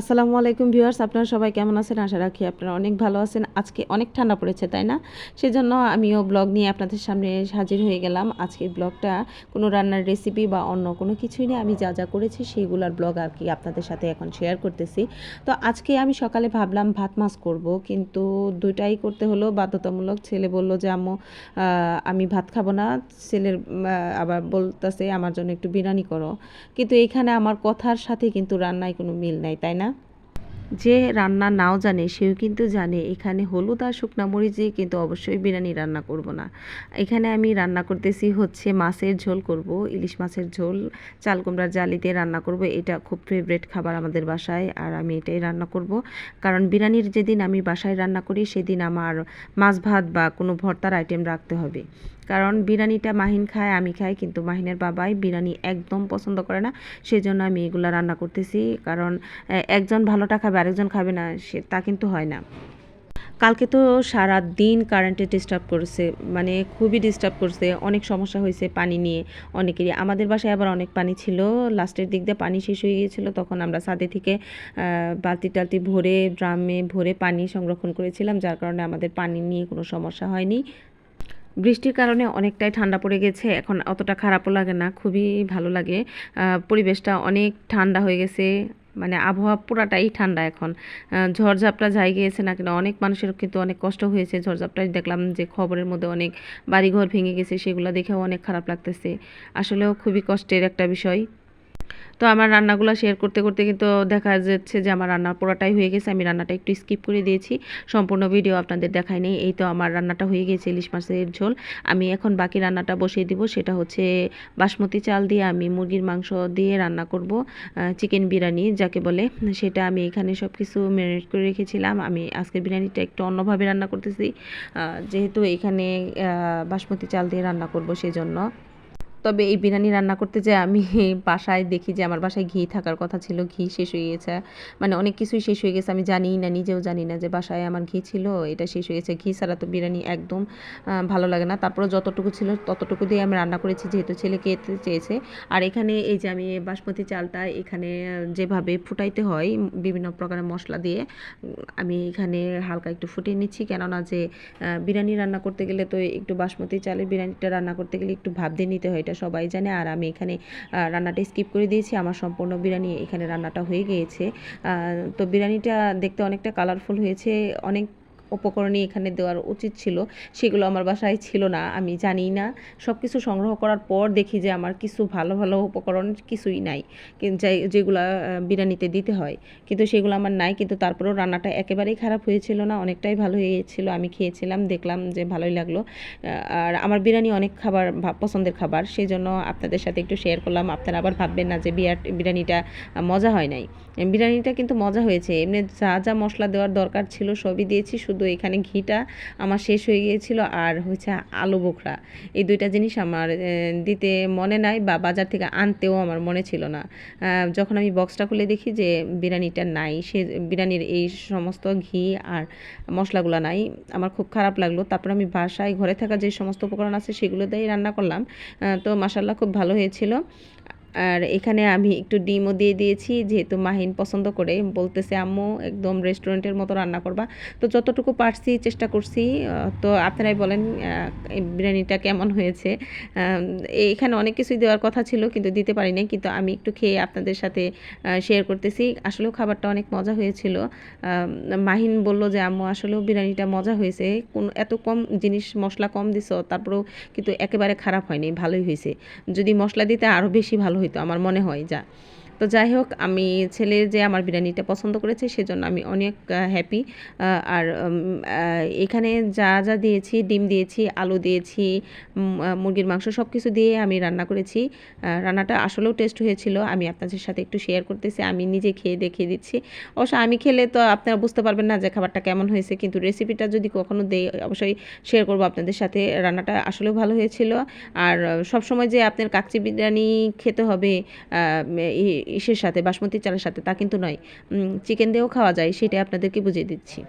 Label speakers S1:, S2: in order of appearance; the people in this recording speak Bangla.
S1: আসসালামু আলাইকুম ভিউয়ার্স, আপনারা সবাই কেমন আছেন? আশা রাখি আপনারা অনেক ভালো আছেন। আজকে অনেক ঠান্ডা পড়েছে, তাই না? সেজন্য আমিও ব্লগ নিয়ে আপনাদের সামনে হাজির হয়ে গেলাম। আজকের ব্লগটা কোনো রান্নার রেসিপি বা অন্য কোনো কিছুই নিয়ে আমি যা যা করেছি সেইগুলোর ব্লগ আর কি আপনাদের সাথে এখন শেয়ার করতেছি। তো আজকে আমি সকালে ভাবলাম ভাত মাছ করব, কিন্তু দুইটাই করতে হলো। বাধ্যতামূলক ছেলে বলল যে, আম্মু আমি ভাত খাব না। ছেলের আবার বলতেছে, আমার জন্য একটু বিরিয়ানি করো। কিন্তু এখানে আমার কথার সাথে কিন্তু রান্নায় কোনো মিল নাই, তাই না? যে রান্না নাও জানে, সেও কিন্তু জানে, এখানে হলুদ আর শুকনা মরিচ দিয়ে কিন্তু অবশ্যই বিরিয়ানি রান্না করব না। এখানে আমি রান্না করতেছি হচ্ছে মাছের ঝোল করব, ইলিশ মাছের ঝোল, চাল কুমড়ার জালি দিয়ে রান্না করব, এটা খুব ফেভারেট খাবার আমাদের বাসায়, আর আমি এটাই রান্না করব। কারণ বিরিয়ানির যেদিন আমি বাসায় রান্না করি, সেদিন আমার মাছ ভাত বা কোনো ভর্তার আইটেম রাখতে হবে। কারণ বিরিয়ানিটা মাহিন খায়, আমি খাই, কিন্তু মাহিনের বাবাই বিরিয়ানি একদম পছন্দ করে না। সেজন্য আমি এগুলো রান্না করতেছি, কারণ একজন ভালোটা খাবে, আরেকজন খাবে না, সে, তা কিন্তু হয় না। কালকে তো সারা দিন কারেন্টে ডিস্টার্ব করেছে মানে খুবই ডিস্টার্ব করছে, অনেক সমস্যা হয়েছে পানি নিয়ে, অনেকেরই। আমাদের বাসায় আবার অনেক পানি ছিল, লাস্টের দিক দিয়ে পানি শেষ হয়ে গিয়েছিল, তখন আমরা ছাদে থেকে বালতি টালতি ভরে, ড্রামে ভরে পানি সংরক্ষণ করেছিলাম, যার কারণে আমাদের পানি নিয়ে কোনো সমস্যা হয়নি। বৃষ্টির কারণে অনেকটাই ঠান্ডা পড়ে গেছে, এখন অতটা খারাপও লাগে না, খুবই ভালো লাগে। পরিবেশটা অনেক ঠান্ডা হয়ে গেছে মানে আবহাওয়া পুরাটাই ঠান্ডা এখন। ঝড়ঝাপটা যাই গিয়েছে না কেন, অনেক মানুষের কিন্তু অনেক কষ্ট হয়েছে। ঝড়ঝাপটাই দেখলাম যে খবরের মধ্যে অনেক বাড়িঘর ভেঙে গেছে, সেগুলো দেখেও অনেক খারাপ লাগতেছে। আসলেও খুবই কষ্টের একটা বিষয়। তো আমার রান্নাগুলো শেয়ার করতে করতে কিন্তু দেখা যাচ্ছে যে আমার রান্না পুরোটাই হয়ে গেছে। আমি রান্নাটা একটু স্কিপ করে দিয়েছি। সম্পূর্ণ ভিডিও আপনাদের দেখাই নেই। এই তো আমার রান্নাটা হয়ে গেছে, ইলিশ মাছের ঝোল। আমি এখন বাকি রান্নাটা বসিয়ে দিব। সেটা হচ্ছে বাসমতি চাল দিয়ে আমি মুরগির মাংস দিয়ে রান্না করব চিকেন বিরিয়ানি যাকে বলে। সেটা আমি এখানে সব কিছু ম্যারিনেট করে রেখেছিলাম। আমি আজকের বিরিয়ানিটা একটু অন্যভাবে রান্না করতেছি। যেহেতু এখানে বাসমতি চাল দিয়ে রান্না করব সেজন্য। তবে এই বিরিয়ানি রান্না করতে যে আমি বাসায় দেখি যে আমার বাসায় ঘি থাকার কথা ছিল, ঘি শেষ হয়ে গেছে। মানে অনেক কিছুই শেষ হয়ে গেছে, আমি জানিই না, নিজেও জানি না যে বাসায় আমার ঘি ছিল, এটা শেষ হয়ে গেছে। ঘি ছাড়া তো বিরিয়ানি একদম ভালো লাগে না। তারপরে যতটুকু ছিল ততটুকু দিয়ে আমি রান্না করেছি, যেহেতু ছেলে খেতে চেয়েছে। আর এখানে এই যে আমি বাসমতি চালটা এখানে যেভাবে ফুটাইতে হয়, বিভিন্ন প্রকারের মশলা দিয়ে, আমি এখানে হালকা একটু ফুটিয়ে নিচ্ছি। কেননা যে বিরিয়ানি রান্না করতে গেলে তো একটু বাসমতি চালের বিরিয়ানিটা রান্না করতে গেলে একটু ভাব দিয়ে নিতে হয়, এটা সবাই জানে। আর আমি এখানে রান্নাটা স্কিপ করে দিয়েছি। আমার সম্পূর্ণ বিরিয়ানি এখানে রান্নাটা হয়ে গিয়েছে। তো বিরিয়ানিটা দেখতে অনেকটা কালারফুল হয়েছে। অনেক উপকরণই এখানে দেওয়ার উচিত ছিল। সেগুলো আমার বাসায় ছিল না, আমি জানি না। সব কিছু সংগ্রহ করার পর দেখি যে আমার কিছু ভালো ভালো উপকরণ কিছুই নাই। যেগুলো বিরিয়ানিতে দিতে হয়। কিন্তু সেগুলো আমার নাই, কিন্তু তারপরেও রান্নাটা একেবারেই খারাপ হয়েছিল না, অনেকটাই ভালো হয়েছিল। আমি খেয়েছিলাম, দেখলাম যে ভালোই লাগল। আর আমার বিরিয়ানি অনেক খাবার পছন্দের খাবার। সেই জন্য আপনাদের সাথে একটু শেয়ার করলাম। আপনারা আবার ভাববেন না যে বিয়ার, বিরিয়ানিটা মজা হয় নাই। বিরিয়ানিটা কিন্তু মজা হয়েছে। এমনি যা যা মশলা দেওয়ার দরকার ছিল, সবই দিয়েছি। শুধু এখানে ঘিটা আমার শেষ হয়ে গিয়েছিল আর হচ্ছে আলু বোখরা। এই দুইটা জিনিস আমার দিতে মনে নাই বা বাজার থেকে আনতেও আমার মনে ছিল না। যখন আমি বক্সটা খুলে দেখি যে বিরিয়ানিটা নাই, সে বিরিয়ানির এই সমস্ত ঘি আর মশলাগুলো নাই, আমার খুব খারাপ লাগল। তারপর আমি বাসায় ঘরে থাকা যে সমস্ত উপকরণ আছে সেগুলো দিয়েই রান্না করলাম। তো মাসাল্লাহ খুব ভালো হয়েছিল। আর এখানে আমি একটু ডিমও দিয়ে দিয়েছি, যেহেতু মাহিন পছন্দ করে। বলতেছে, আম্মু, একদম রেস্টুরেন্টের মতো রান্না করবা। তো যতটুকু পারছি চেষ্টা করছি তো আপনারাই বলেন বিরিয়ানিটা কেমন হয়েছে। এখানে অনেক কিছুই দেওয়ার কথা ছিল, কিন্তু দিতে পারি নাই কিন্তু আমি একটু খেয়ে আপনাদের সাথে শেয়ার করতেছি। আসলেও খাবারটা অনেক মজা হয়েছিল। মাহিন বলল যে, আম্মু, আসলেও বিরিয়ানিটা মজা হয়েছে। কোন, এত কম জিনিস, মশলা কম দিছো, তারপরেও কিন্তু একেবারে খারাপ হয়নি, ভালোই হয়েছে। যদি মশলা দিতে আরও বেশি ভালো হতো আমার মনে হয় যা। তো যাই হোক, আমি ছেলে যে আমার বিরিয়ানিটা পছন্দ করেছে সেজন্য আমি অনেক হ্যাপি আর এখানে যা যা দিয়েছি, ডিম দিয়েছি, আলু দিয়েছি মুরগির মাংস সব কিছু দিয়ে আমি রান্না করেছি। রান্নাটা আসলেও টেস্ট হয়েছিল। আমি আপনাদের সাথে একটু শেয়ার করতেছি। আমি নিজে খেয়ে দেখিয়ে দিচ্ছি। অবশ্য আমি খেলে তো আপনারা বুঝতে পারবেন না যে খাবারটা কেমন হয়েছে, কিন্তু রেসিপিটা যদি কখনো দেই, অবশ্যই শেয়ার করব আপনাদের সাথে। রান্নাটা আসলেও ভালো হয়েছিল। আর সব সময় যে আপনার কাকচি বিরিয়ানি খেতে হবে ইসের সাথে, বাসমতি চালের সাথে, তা কিন্তু নয়। চিকেন দিয়েও খাওয়া যায়, সেটাই আপনাদেরকে বুঝিয়ে দিচ্ছি।